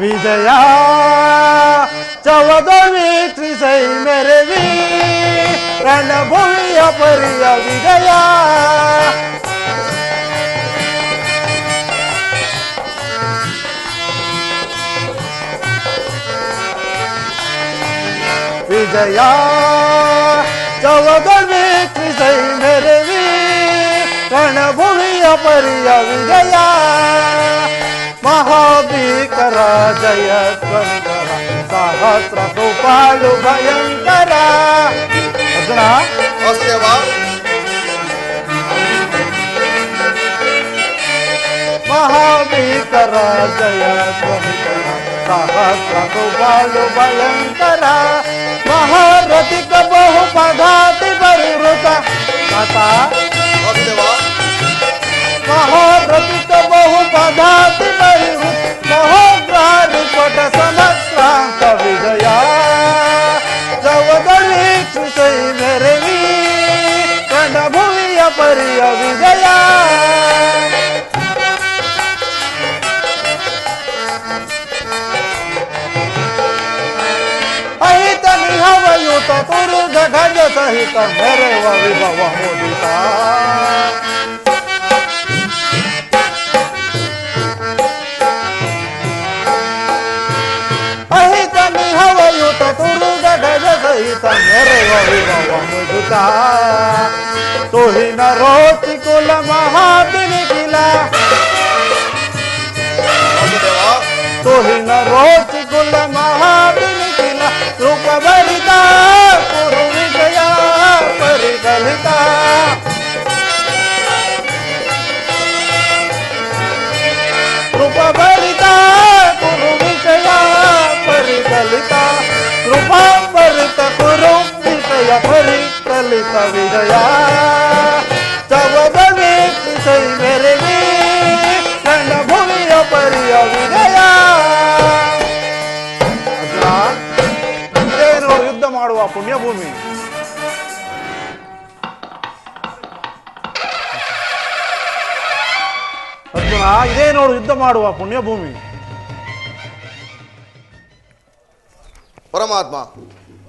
ವಿಜಯ ಚವದ ವೀಕ್ಷಿಸೈ ಮೆರವಿ ರಣಭೂಮಿಯ ಪರಿಯ ವಿಜಯ विजया चौदवी विजय मेरवी रणभूमी अपरिया विजया महाबीकरा जय स्वंकरा सहस्र कृपालु भयंकरा। अजून असते वा महाबीकरा जय स्वंकरा सहस्र कृपालु भयंकरा। हरतिक बहु पघाती परिवृत आता महारतिक बहु पघाती परिवृत महोग्रानिपट समस्रांत विजया? जवदली कृषी भैरवी कडभुविय परिय विजया नहीं कर मेरे वावी बाबा मोदी का तो ही ना रोटी को लम्हा किला। तो ही ना रोटी को लम्हा ವಿಷಯ ಪರಿಕಲಿತ ವಿಜಯ. ಚವದ ವೀಕ್ಷಿಸೈ ಮೆರವಿ ನನ್ನ ಭೂಮಿಯ ಪರಿಯ ವಿಜಯ. ಅರ್ಜುನ, ಯುದ್ಧ ಮಾಡುವ ಪುಣ್ಯಭೂಮಿ ಅರ್ಜುನ ಇದೇ ನೋಡು ಯುದ್ಧ ಮಾಡುವ ಪುಣ್ಯ ಭೂಮಿ. ಪರಮಾತ್ಮ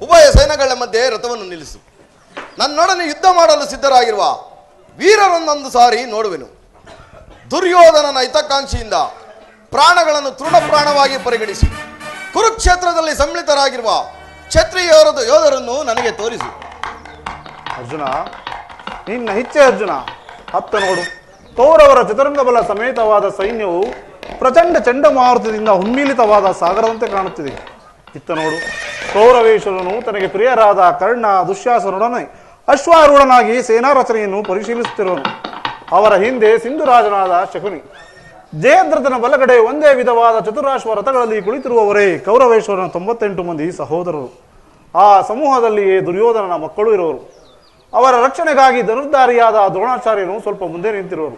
ಉಭಯ ಸೈನ್ಯಗಳ ಮಧ್ಯೆ ರಥವನ್ನು ನಿಲ್ಲಿಸು. ನನ್ನೊಡನೆ ಯುದ್ಧ ಮಾಡಲು ಸಿದ್ಧರಾಗಿರುವ ವೀರರನ್ನೊಂದು ಸಾರಿ ನೋಡುವೆನು. ದುರ್ಯೋಧನನ ಹಿತಾಕಾಂಕ್ಷಿಯಿಂದ ಪ್ರಾಣಗಳನ್ನು ತೃಣಪ್ರಾಣವಾಗಿ ಪರಿಗಣಿಸಿ, ಕುರುಕ್ಷೇತ್ರದಲ್ಲಿ ಸಮ್ಮಿಳಿತರಾಗಿರುವ ಕ್ಷತ್ರಿಯ ಯೋಧರನ್ನು ನನಗೆ ತೋರಿಸು. ಅರ್ಜುನ, ನಿನ್ನ ಇಚ್ಛೆ ಅರ್ಜುನ, ಹತ್ತ ನೋಡು. ಕೌರವರ ಚತುರಂಗ ಬಲ ಸಮೇತವಾದ ಸೈನ್ಯವು ಪ್ರಚಂಡ ಚಂಡಮಾರುತದಿಂದ ಉನ್ಮೀಲಿತವಾದ ಸಾಗರದಂತೆ ಕಾಣುತ್ತಿದೆ. ಇತ್ತ ನೋಡು. ಕೌರವೇಶ್ವರನು ತನಗೆ ಪ್ರಿಯರಾದ ಕರ್ಣ ದುಶ್ಯಾಸನೊಡನೆ ಅಶ್ವಾರೂಢನಾಗಿ ಸೇನಾ ರಚನೆಯನ್ನು ಪರಿಶೀಲಿಸುತ್ತಿರುವನು. ಅವರ ಹಿಂದೆ ಸಿಂಧುರಾಜನಾದ ಶಕುನಿ. ಜಯದ್ರಥನ ಬಲಗಡೆ ಒಂದೇ ವಿಧವಾದ ಚತುರಾಶ್ವ ರಥಗಳಲ್ಲಿ ಕುಳಿತಿರುವವರೇ ಕೌರವೇಶ್ವರನ ತೊಂಬತ್ತೆಂಟು ಮಂದಿ ಸಹೋದರರು. ಆ ಸಮೂಹದಲ್ಲಿಯೇ ದುರ್ಯೋಧನನ ಮಕ್ಕಳು ಇರುವರು. ಅವರ ರಕ್ಷಣೆಗಾಗಿ ಧನುರ್ಧಾರಿಯಾದ ದ್ರೋಣಾಚಾರ್ಯನು ಸ್ವಲ್ಪ ಮುಂದೆ ನಿಂತಿರುವರು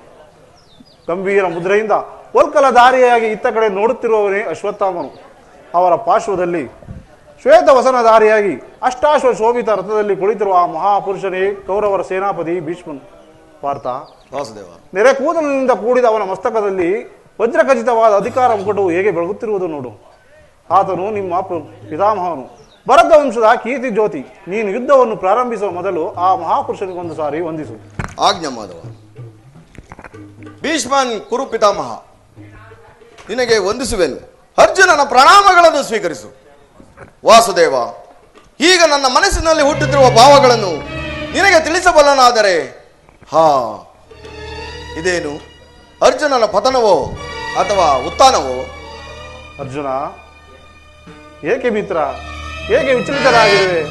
ಗಂಭೀರ ಮುದ್ರೆಯಿಂದ ಒಲ್ಕಲ ದಾರಿಯಾಗಿ ಇತ್ತ ಕಡೆ ನೋಡುತ್ತಿರುವವನೇ ಅಶ್ವತ್ಥಾಮನು. ಅವರ ಪಾರ್ಶ್ವದಲ್ಲಿ ಶ್ವೇತವಸನಧಾರಿಯಾಗಿ ಅಷ್ಟಾಶ್ವ ಶೋಭಿತ ರಥದಲ್ಲಿ ಕುಳಿತಿರುವ ಆ ಮಹಾಪುರುಷನೇ ಕೌರವರ ಸೇನಾಪತಿ ಭೀಷ್ಮನ್. ಪಾರ್ಥ ವಾಸುದೇವ. ನೆರೆ ಕೂದಲಿನಿಂದ ಕೂಡಿದ ಅವನ ಮಸ್ತಕದಲ್ಲಿ ವಜ್ರಖಚಿತವಾದ ಅಧಿಕಾರ ಮುಕುಟವು ಹೇಗೆ ಬೆಳಗುತ್ತಿರುವುದು ನೋಡು. ಆತನು ನಿಮ್ಮ ಪಿತಾಮಹನು. ಭರತ ವಂಶದ ಕೀರ್ತಿ ಜ್ಯೋತಿ ನೀನು ಯುದ್ಧವನ್ನು ಪ್ರಾರಂಭಿಸುವ ಮೊದಲು ಆ ಮಹಾಪುರುಷನಿಗೊಂದು ಸಾರಿ ವಂದಿಸು. ಆಜ್ಞಾ ಮಾಧವ. ಭೀಷ್ಮನ್ ಕುರು ಪಿತಾಮಹ ನಿನಗೆ ವಂದಿಸುವೆನು. ಅರ್ಜುನನ ಪ್ರಣಾಮಗಳನ್ನು ಸ್ವೀಕರಿಸು. ವಾಸುದೇವ ಈಗ ನನ್ನ ಮನಸ್ಸಿನಲ್ಲಿ ಹುಟ್ಟುತ್ತಿರುವ ಭಾವಗಳನ್ನು ನಿನಗೆ ತಿಳಿಸಬಲ್ಲನಾದರೆ ಹಾ ಇದೇನು ಅರ್ಜುನನ ಪತನವೋ ಅಥವಾ ಉತ್ಥಾನವೋ? ಅರ್ಜುನ ಏಕೆ ಮಿತ್ರ ಏಕೆ ವಿಚಲಿತರಾಗಿರುವೆ?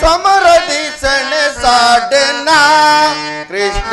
ಸಮರದಿ ಸಾಡೆನಾ ಕೃಷ್ಣ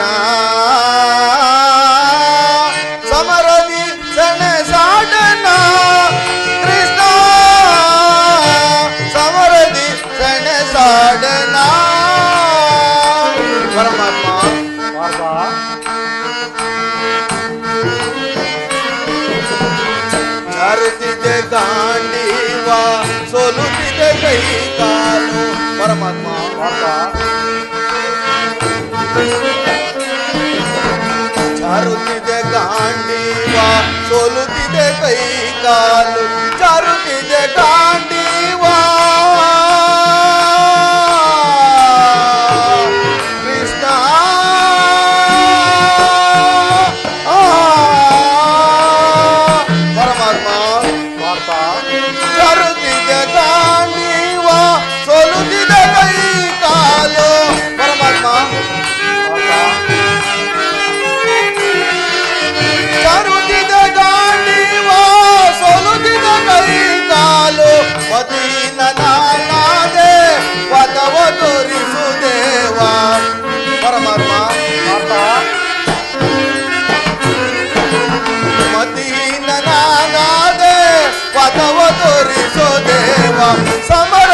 ದೇವ ಸಮರದಿ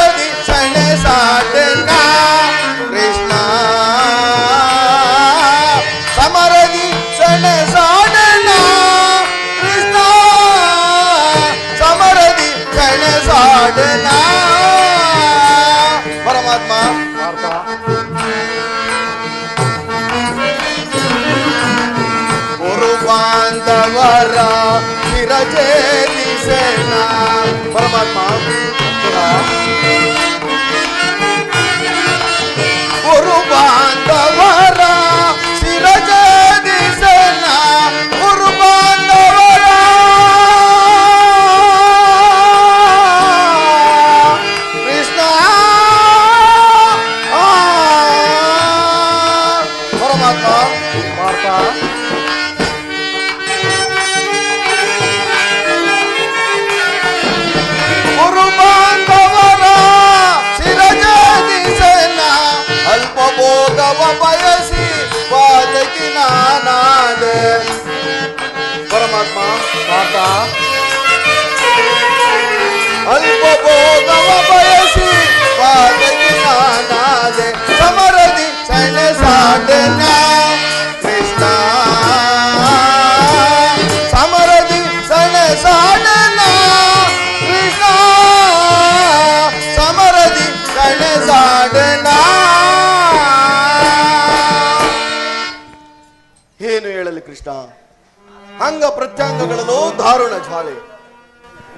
ಪರಮಾತ್ಮ ಅಲ್ಪಭೋಗವ ಅಲ್ಪ ಭೋಗವ ಬಯಸಿ ಪಾದಕಿ ನಾನಾದೆ, ಸಮರದಿ ಸೆಣೆ ಸಾಟನ ಕೃಷ್ಣ, ಸಮರದಿ ಸೆಣೆ ಸಾಟನ ಕೃಷ್ಣ, ಸಮರದಿ ಏನು ಹೇಳಲಿ ಕೃಷ್ಣ? ಅಂಗ ಪ್ರತ್ಯಂಗಗಳಲ್ಲೂ ಧಾರುಣ ಜ್ವಾಲೆ.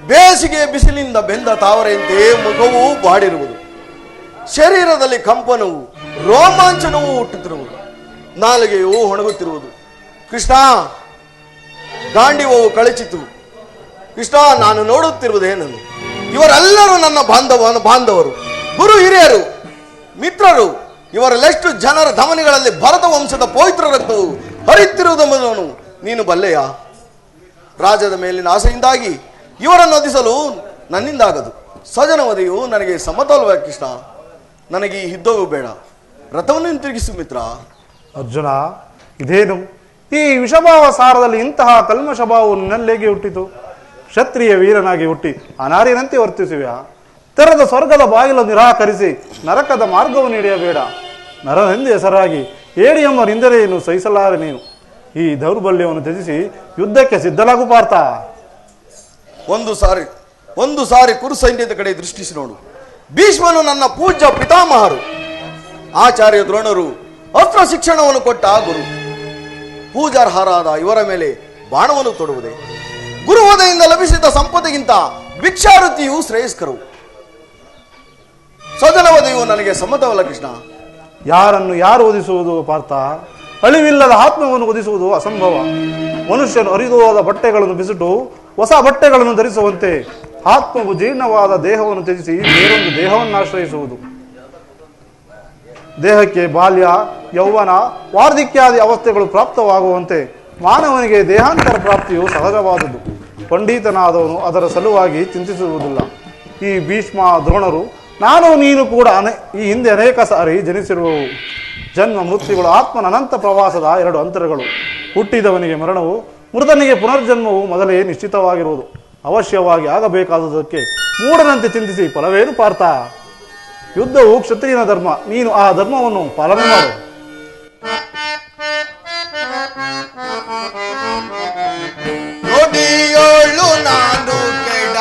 ಬೇಸಿಗೆ ಬಿಸಿಲಿಂದ ಬೆಂದ ತಾವರೆಯಂತೆ ಮುಖವು ಬಾಡಿರುವುದು. ಶರೀರದಲ್ಲಿ ಕಂಪನವು ರೋಮಾಂಚನವು ಹುಟ್ಟುತ್ತಿರುವುದು. ನಾಲಿಗೆಯು ಒಣಗುತ್ತಿರುವುದು. ಕೃಷ್ಣ ಗಾಂಡಿವವು ಕಳಚಿತು. ಕೃಷ್ಣ, ನಾನು ನೋಡುತ್ತಿರುವುದೇನನ್ನು ಇವರೆಲ್ಲರೂ ನನ್ನ ಬಾಂಧವ ಬಾಂಧವರು. ಗುರು ಹಿರಿಯರು, ಮಿತ್ರರು, ಇವರಲ್ಲೆಷ್ಟು ಜನರ ಧಮನಿಗಳಲ್ಲಿ ಭರತ ವಂಶದ ಪವಿತ್ರ ರಕ್ತವು ಹರಿಯುತ್ತಿರುವುದೆಂಬುದನ್ನು ನೀನು ಬಲ್ಲೆಯ? ರಾಜದ ಮೇಲಿನ ಆಸೆಯಿಂದಾಗಿ ಇವರನ್ನು ವಧಿಸಲು ನನ್ನಿಂದಾಗದು. ಸಜನವದಿಯು ನನಗೆ ಸಮತೋಲವ ಕೃಷ್ಣ ನನಗೆ ಈ ಯುದ್ಧವೂ ಬೇಡ. ರಥವನ್ನು ಹಿಂತಿರುಗಿಸು ಮಿತ್ರ. ಅರ್ಜುನ, ಇದೇನು? ಈ ವಿಷಭಾವ ಸಾರದಲ್ಲಿ ಇಂತಹ ಕಲ್ಮಷಭಾವು ನನ್ನಲ್ಲೇಗೆ ಹುಟ್ಟಿತು? ಕ್ಷತ್ರಿಯ ವೀರನಾಗಿ ಹುಟ್ಟಿ ಅನಾರ್ಯನಂತೆ ವರ್ತಿಸುವೆಯಾ? ತೆರೆದ ಸ್ವರ್ಗದ ಬಾಗಿಲು ನಿರಾಕರಿಸಿ ನರಕದ ಮಾರ್ಗವನ್ನು ಹಿಡಿಯಬೇಡ. ನರನೆಂದು ಹೆಸರಾಗಿ ಏಡಿ ಎಂಬ ನಿಂದರೆಯನ್ನು ಸಹಿಸಲಾರೆ ನೀನು. ಈ ದೌರ್ಬಲ್ಯವನ್ನು ತ್ಯಜಿಸಿ ಯುದ್ಧಕ್ಕೆ ಸಿದ್ಧನಾಗು ಪಾರ್ಥ. ಒಂದು ಸಾರಿ ಒಂದು ಸಾರಿ ಕುರು ಸೈನ್ಯದ ಕಡೆ ದೃಷ್ಟಿಸಿ ನೋಡು. ಭೀಷ್ಮನು ನನ್ನ ಪೂಜ್ಯ ಪಿತಾಮಹರು. ಆಚಾರ್ಯ ದ್ರೋಣರು ಅಸ್ತ್ರ ಶಿಕ್ಷಣವನ್ನು ಕೊಟ್ಟ ಗುರು. ಪೂಜಾರ್ಹರಾದ ಇವರ ಮೇಲೆ ಬಾಣವನ್ನು ತೊಡುವುದೇ. ಗುರುವದೆಯಿಂದ ಲಭಿಸಿದ ಸಂಪತ್ತಿಗಿಂತ ಭಿಕ್ಷಾರತಿಯು ಶ್ರೇಯಸ್ಕರು. ಸ್ವಜನವದೆಯು ನನಗೆ ಸಮ್ಮತವಲ್ಲ ಕೃಷ್ಣ. ಯಾರನ್ನು ಯಾರು ಓದಿಸುವುದು ಪಾರ್ಥ? ಅಳಿವಿಲ್ಲದ ಆತ್ಮವನ್ನು ಒದಿಸುವುದು ಅಸಂಭವ. ಮನುಷ್ಯನು ಹರಿದು ಹೋದ ಬಟ್ಟೆಗಳನ್ನು ಬಿಸಿಟು ಹೊಸ ಬಟ್ಟೆಗಳನ್ನು ಧರಿಸುವಂತೆ ಆತ್ಮವು ಜೀರ್ಣವಾದ ದೇಹವನ್ನು ತ್ಯಜಿಸಿ ಬೇರೊಂದು ದೇಹವನ್ನು ಆಶ್ರಯಿಸುವುದು. ದೇಹಕ್ಕೆ ಬಾಲ್ಯ, ಯೌವನ, ವಾರ್ಧಿಕ್ಯಾದಿ ಅವಸ್ಥೆಗಳು ಪ್ರಾಪ್ತವಾಗುವಂತೆ ಮಾನವನಿಗೆ ದೇಹಾಂತರ ಪ್ರಾಪ್ತಿಯು ಸಹಜವಾದುದು. ಪಂಡಿತನಾದವನು ಅದರ ಸಲುವಾಗಿ ಚಿಂತಿಸುವುದಿಲ್ಲ. ಈ ಭೀಷ್ಮ ದ್ರೋಣರು, ನಾನು ನೀನು ಕೂಡ ಈ ಹಿಂದೆ ಅನೇಕ ಸಾರಿ ಜನಿಸಿರುವವು. ಜನ್ಮ ಮೃತ್ಯುಗಳು ಆತ್ಮನ ಅನಂತ ಪ್ರವಾಸದ ಎರಡು ಅಂತರಗಳು. ಹುಟ್ಟಿದವನಿಗೆ ಮರಣವು, ಮೃತನಿಗೆ ಪುನರ್ಜನ್ಮವು ಮೊದಲೇ ನಿಶ್ಚಿತವಾಗಿರುವುದು. ಅವಶ್ಯವಾಗಿ ಆಗಬೇಕಾದುದಕ್ಕೆ ಮೂಢನಂತೆ ಚಿಂತಿಸಿ ಫಲವೇನು ಪಾರ್ಥ? ಯುದ್ಧವು ಕ್ಷತ್ರಿಯನ ಧರ್ಮ, ನೀನು ಆ ಧರ್ಮವನ್ನು ಪಾಲನೆ ಮಾಡು. ನಾನು ಕೆಡ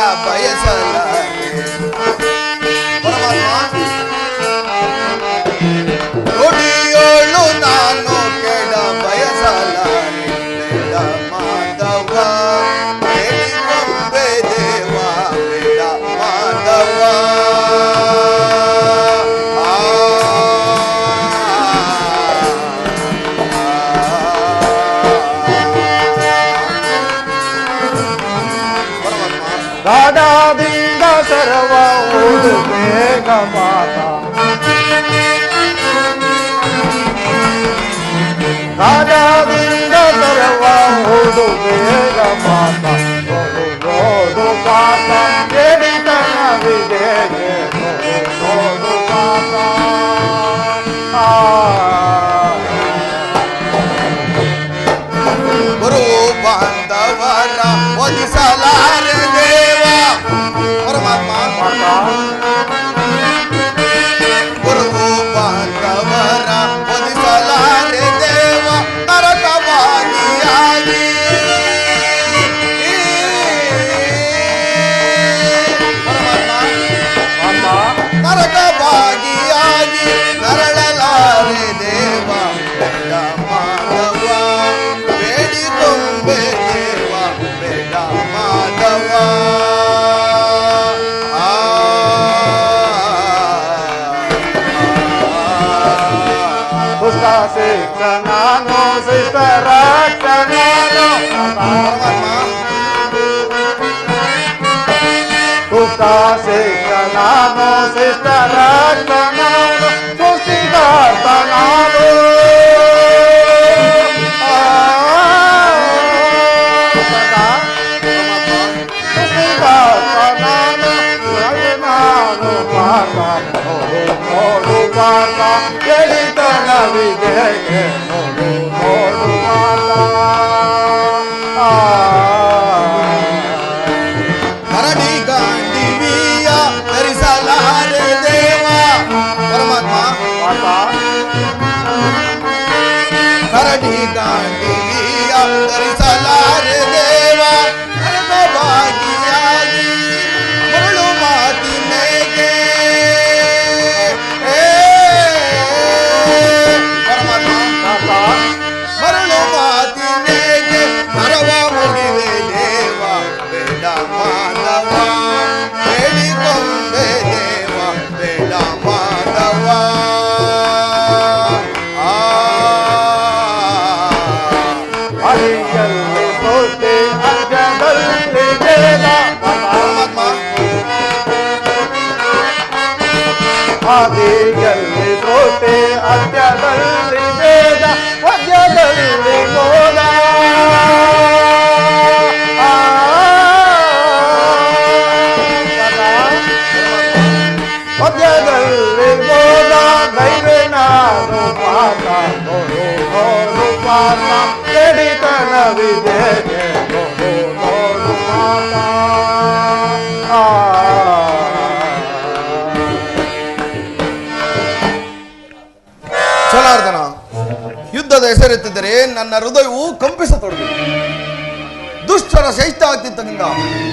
દાદા દીદા સર્વ ઉદ મેઘ માતા. vamos estará clamando por Yeah, yeah. ಸೃಷ್ಟಿ ಅರ್ಜದಲ್ಲಿ ವೇದ ಮಧ್ಯದಲ್ಲಿ ಮೋದ ಹೆಸರೆತ್ತಿದ್ದರೆ ನನ್ನ ಹೃದಯವು ಕಂಪಿಸತೊಡಗಿದೆ ದುಷ್ಟರ ಶೈತ್ಯಾತಿತ್ವದಿಂದ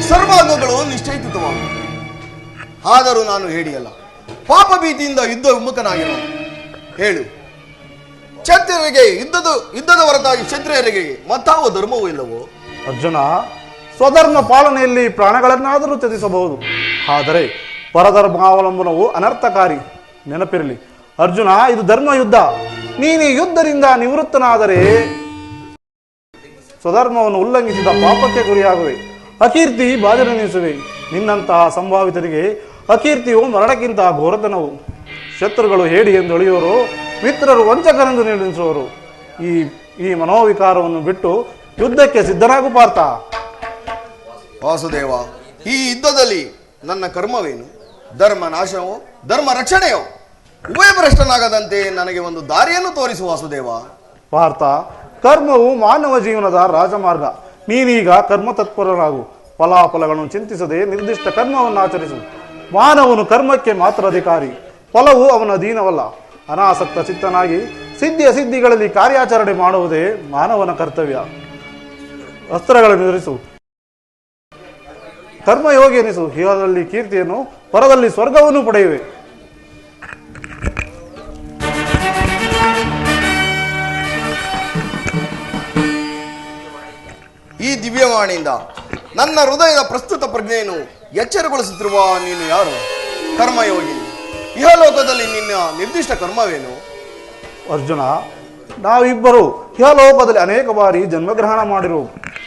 ಸರ್ವಾಂಗಗಳು ನಿಶ್ಚಯಿತವಾದ ಆದರೂ ನಾನು ಹೇಳಿಯಲ್ಲ, ಪಾಪ ಭೀತಿಯಿಂದ ಯುದ್ಧ ವಿಮುಖನಾಗಿರೋ. ಹೇಳು, ಕ್ಷತ್ರಿಯರಿಗೆ ಯುದ್ಧದ ಯುದ್ಧದ ಹೊರತಾಗಿ ಕ್ಷತ್ರಿಯರಿಗೆ ಮತ್ತಾವ ಧರ್ಮವೂ ಇಲ್ಲವೋ? ಅರ್ಜುನ, ಸ್ವಧರ್ಮ ಪಾಲನೆಯಲ್ಲಿ ಪ್ರಾಣಗಳನ್ನಾದರೂ ತ್ಯಜಿಸಬಹುದು. ಆದರೆ ಪರಧರ್ಮಾವಲಂಬನವು ಅನರ್ಥಕಾರಿ. ನೆನಪಿರಲಿ, ಅರ್ಜುನ, ಇದು ಧರ್ಮ ಯುದ್ಧ ನೀನು ಯುದ್ಧದಿಂದ ನಿವೃತ್ತನಾದರೆ ಸ್ವಧರ್ಮವನ್ನು ಉಲ್ಲಂಘಿಸಿದ ಪಾಪಕ್ಕೆ ಗುರಿಯಾಗುವೆ. ಅಕೀರ್ತಿ ಬಾಧನೆನಿಸುವೆ ನಿನ್ನಂತಹ ಸಂಭಾವಿತರಿಗೆ ಅಕೀರ್ತಿಯು ಮರಣಕ್ಕಿಂತ ಘೋರತನವು. ಶತ್ರುಗಳು ಹೇಡಿ ಎಂದು ಅಳಿಯುವರು ಮಿತ್ರರು ವಂಚಕರೆಂದು ನಿರ್ಣಯಿಸುವರು. ಈ ಈ ಮನೋವಿಕಾರವನ್ನು ಬಿಟ್ಟು ಯುದ್ಧಕ್ಕೆ ಸಿದ್ಧನಾಗು ಪಾರ್ಥ. ವಾಸುದೇವ, ಈ ಯುದ್ಧದಲ್ಲಿ ನನ್ನ ಕರ್ಮವೇನು? ಧರ್ಮ ನಾಶವೋ? ಧರ್ಮ ರಕ್ಷಣೆಯೋ? ಉಭಯಭ್ರಷ್ಟನಾಗದಂತೆ ನನಗೆ ಒಂದು ದಾರಿಯನ್ನು ತೋರಿಸು ವಾಸುದೇವ. ಭಾರತ ಕರ್ಮವು ಮಾನವ ಜೀವನದ ರಾಜಮಾರ್ಗ. ನೀನೀಗ ಕರ್ಮ ತತ್ಪರನಾಗು ಫಲಾಫಲಗಳನ್ನು ಚಿಂತಿಸದೆ ನಿರ್ದಿಷ್ಟ ಕರ್ಮವನ್ನು ಆಚರಿಸು ಮಾನವನು ಕರ್ಮಕ್ಕೆ ಮಾತ್ರ ಅಧಿಕಾರಿ. ಫಲವು ಅವನ ಅಧೀನವಲ್ಲ ಅನಾಸಕ್ತ ಚಿತ್ತನಾಗಿ ಸಿದ್ಧಿ ಅಸಿದ್ಧಿಗಳಲ್ಲಿ ಕಾರ್ಯಾಚರಣೆ ಮಾಡುವುದೇ ಮಾನವನ ಕರ್ತವ್ಯ. ಅಸ್ತ್ರಗಳನ್ನು ಎದುರಿಸು ಕರ್ಮಯೋಗಿ ಎನಿಸು. ಹೀಗದಲ್ಲಿ ಕೀರ್ತಿಯನ್ನು, ಪರದಲ್ಲಿ ಸ್ವರ್ಗವನ್ನು ಪಡೆಯುವೆ. ದಿವ್ಯವಾಣಿಯಿಂದ ನನ್ನ ಹೃದಯದ ಪ್ರಸ್ತುತ ಪ್ರಜ್ಞೆಯನ್ನು ಎಚ್ಚರಗೊಳಿಸುತ್ತಿರುವ ನೀನು ಯಾರು? ಕರ್ಮಯೋಗಿ. ಇಹಲೋಕದಲ್ಲಿ ನಿನ್ನ ನಿರ್ದಿಷ್ಟ ಕರ್ಮವೇನು? ಅರ್ಜುನ, ನಾವಿಬ್ಬರು ಇಹಲೋಕದಲ್ಲಿ ಅನೇಕ ಬಾರಿ ಜನ್ಮಗ್ರಹಣ ಮಾಡಿರು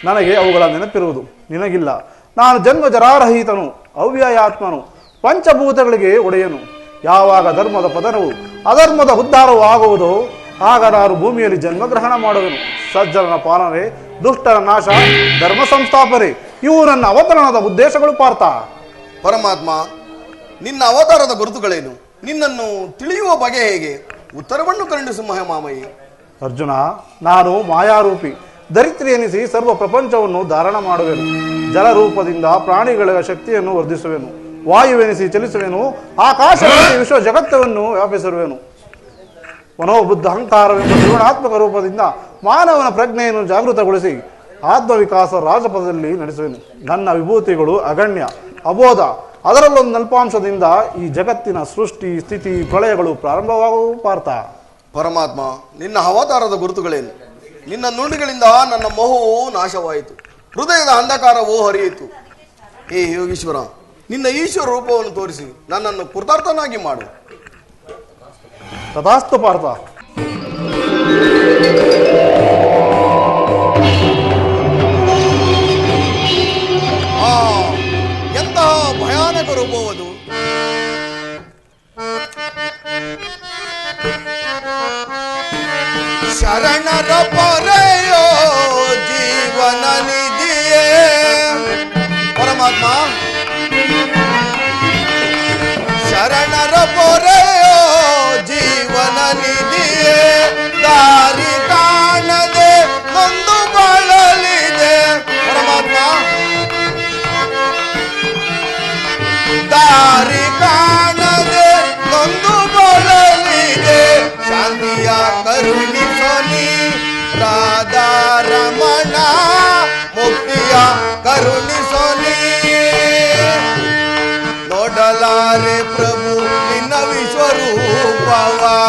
ನನಗೆ ಅವುಗಳ ನೆನಪಿರುವುದು ನಿನಗಿಲ್ಲ. ನಾನು ಜನ್ಮ ಜರಾರಹಿತನು, ಅವ್ಯಯಾತ್ಮನು, ಪಂಚಭೂತಗಳಿಗೆ ಒಡೆಯನು. ಯಾವಾಗ ಧರ್ಮದ ಪದನವು ಅಧರ್ಮದ ಉದ್ಧಾರವು ಆಗುವುದೋ ಆಗ ನಾನು ಭೂಮಿಯಲ್ಲಿ ಜನ್ಮಗ್ರಹಣ ಮಾಡುವನು. ಸಜ್ಜನ ಪಾಲನೆ ದುಷ್ಟರ ನಾಶ ಧರ್ಮ ಸಂಸ್ಥಾಪನೆ ಇವು ನನ್ನ ಅವತರಣದ ಉದ್ದೇಶಗಳು ಪಾರ್ಥ. ಪರಮಾತ್ಮ ನಿನ್ನ ಅವತಾರದ ಗುರುತುಗಳೇನು? ನಿನ್ನನ್ನು ತಿಳಿಯುವ ಬಗೆ ಹೇಗೆ? ಉತ್ತರವನ್ನು ಕರುಣಿಸು ಮಹಮಾಮಯಿ. ಅರ್ಜುನ ನಾನು ಮಾಯಾರೂಪಿ ದರಿತ್ರಿ ಎನಿಸಿ ಸರ್ವ ಪ್ರಪಂಚವನ್ನು ಧಾರಣ ಮಾಡುವೆನು. ಜಲರೂಪದಿಂದ ಪ್ರಾಣಿಗಳ ಶಕ್ತಿಯನ್ನು ವರ್ಧಿಸುವೆನು. ವಾಯುವೆನಿಸಿ ಚಲಿಸುವೆನು. ಆಕಾಶ ವಿಶ್ವ ಜಗತ್ತವನ್ನು ವ್ಯಾಪಿಸಿರುವೆನು. ಮನೋಬುದ್ಧ ಅಹಂಕಾರವೆಂಬ ತ್ರಿಗುಣಾತ್ಮಕ ರೂಪದಿಂದ ಮಾನವನ ಪ್ರಜ್ಞೆಯನ್ನು ಜಾಗೃತಗೊಳಿಸಿ ಆತ್ಮವಿಕಾಸ ರಾಜಪಥದಲ್ಲಿ ನಡೆಸುವೆನು. ನನ್ನ ವಿಭೂತಿಗಳು ಅಗಣ್ಯ ಅಬೋಧ ಅದರಲ್ಲೊಂದು ನಲ್ಪಾಂಶದಿಂದ ಈ ಜಗತ್ತಿನ ಸೃಷ್ಟಿ ಸ್ಥಿತಿ ಪ್ರಳಯಗಳು ಪ್ರಾರಂಭವಾಗುವ ಪಾರ್ಥ. ಪರಮಾತ್ಮ ನಿನ್ನ ಅವತಾರದ ಗುರುತುಗಳೇನು? ನಿನ್ನ ನುಡಿಗಳಿಂದ ನನ್ನ ಮೋಹವು ನಾಶವಾಯಿತು. ಹೃದಯದ ಅಂಧಕಾರವೂ ಹರಿಯಿತು. ಏ ಯೋಗೀಶ್ವರ ನಿನ್ನ ಈಶ್ವರ ರೂಪವನ್ನು ತೋರಿಸಿ ನನ್ನನ್ನು ಕೃತಾರ್ಥನಾಗಿ ಮಾಡು. ತಥಾಸ್ತು ಪಾರ್ಥ. ಭಯಾನಕ ರೂಪವದು ಶರಣರ ಪೊರೆಯೋ ಜೀವನ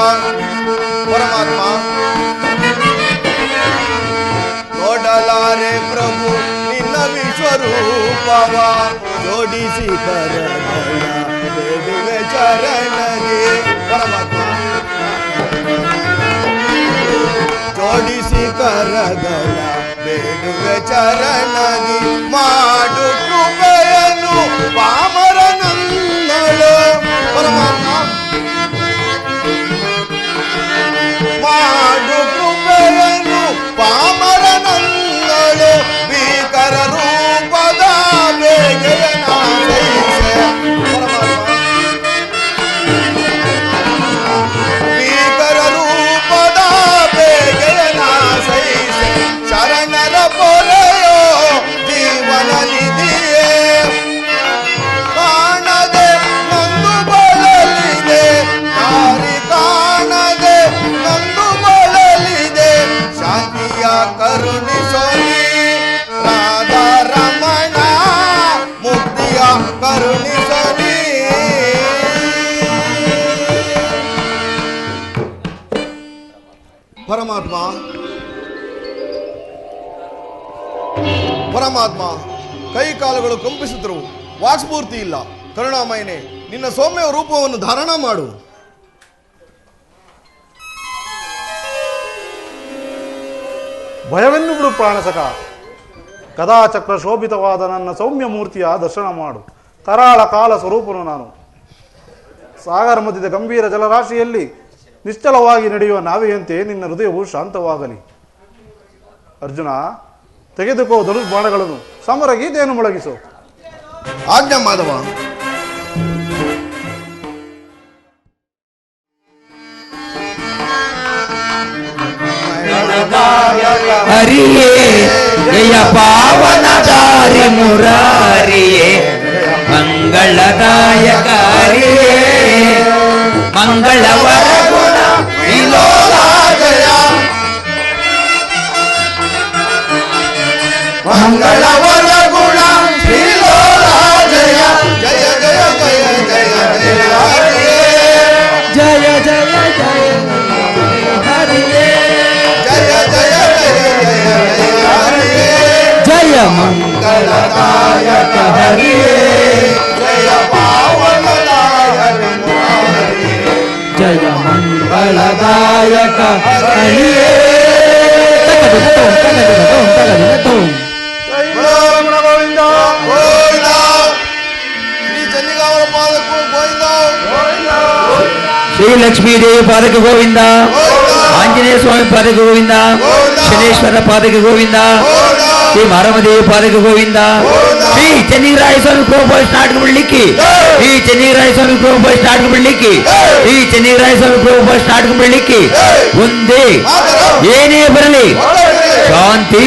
ವಿಶ್ವರೂಪವ ಪರಮಾತ್ಮ ನೋಡಲಾರೆ ಪ್ರಭು ನಿನ್ನ ವಿಶ್ವರೂಪವ ಜೋಡಿಸಿ ಕರಗಳ ಬೇಡುವೆ ಚರಣಗೆ ಪರಮಾತ್ಮ ಜೋಡಿಸಿ ಕರಗಳ ಬೇಡುವೆ ಚರಣಗಿ ಮಾಡು ಕೃಪೆಯನ್ನು ಪಾಮರನನ್ನಳು ಪರಮಾತ್ಮ ಕೈ ಕಾಲುಗಳು ಕಂಪಿಸಿದ್ರು. ವಾಕ್ಸ್ಫೂರ್ತಿ ಇಲ್ಲ. ಕರುಣಾಮಯನೆ, ನಿನ್ನ ಸೌಮ್ಯ ರೂಪವನ್ನು ಧಾರಣ ಮಾಡು. ಭಯವೆನ್ನು ಬಿಡು ಪ್ರಾಣಸಕ. ಕದಾಚಕ್ರ ಶೋಭಿತವಾದ ನನ್ನ ಸೌಮ್ಯ ಮೂರ್ತಿಯ ದರ್ಶನ ಮಾಡು. ಕರಾಳ ಕಾಲ ಸ್ವರೂಪನು ನಾನು. ಸಾಗರ ಮಧ್ಯದ ಗಂಭೀರ ಜಲರಾಶಿಯಲ್ಲಿ ನಿಶ್ಚಲವಾಗಿ ನಡೆಯುವ ನಾವೆಯಂತೆ ನಿನ್ನ ಹೃದಯವು ಶಾಂತವಾಗಲಿ. ಅರ್ಜುನ ತೆಗೆದುಕೋ ಧನುಷ್ ಬಾಣಗಳನ್ನು. ಸಮರ ಗೀತೆಯನ್ನು ಮೊಳಗಿಸು. ಆಜ್ಞಾ ಮಾಧವ. ಹರಿಯೇ ಜಯ ಪಾವನದಾರಿ ಮುರಾರಿಯೇ ಮಂಗಳದಾಯಕ ಹರಿಯೇ ಮಂಗಳವರ ಗುಣ ಶ್ರೀಲೋಲಾಜಯ ಜಯ ಜಯ ಜಯ ಜಯ ಜಯ ಹರಿಯೇ. ಜಯ ಜಯ ಜಯ ಹರಿಯೇ ಜಯ ಜಯ ಜಯ ಜಯ ಜಯ ಹರಿಯೇ. ಜಯ ಮಂಗಳದಾಯಕ ಹರಿಯೇ ಜಯ ಪಾವನದಾಯಕ ಮುರಾರಿಯೇ. ಜಯ ಮಂಗಳದಾಯಕ ಹರಿಯೇ ತಗದಿನ ತೋಂ ತಗದಿನ ತೋಂ ತಗದಿನ ತೋಂ శ్రీ లక్ష్మీదేవి పాదక గోవింద. ఆంజనేయ స్వామి పాదక గోవింద. శనేశ్వర పాదక గోవింద. శ్రీ మారమదేవి పాదక గోవింద. శ్రీ చెన్నీరాయ స్వామి కోపడి నాటకముళ్ళకి శ్రీ చెన్నీరాయ స్వామి కోపడి నాటకముళ్ళకి శ్రీ చెన్నీరాయ స్వామి కోపడి నాటకముళ్ళకి ఉంది ఏనే బరలి. శాంతి.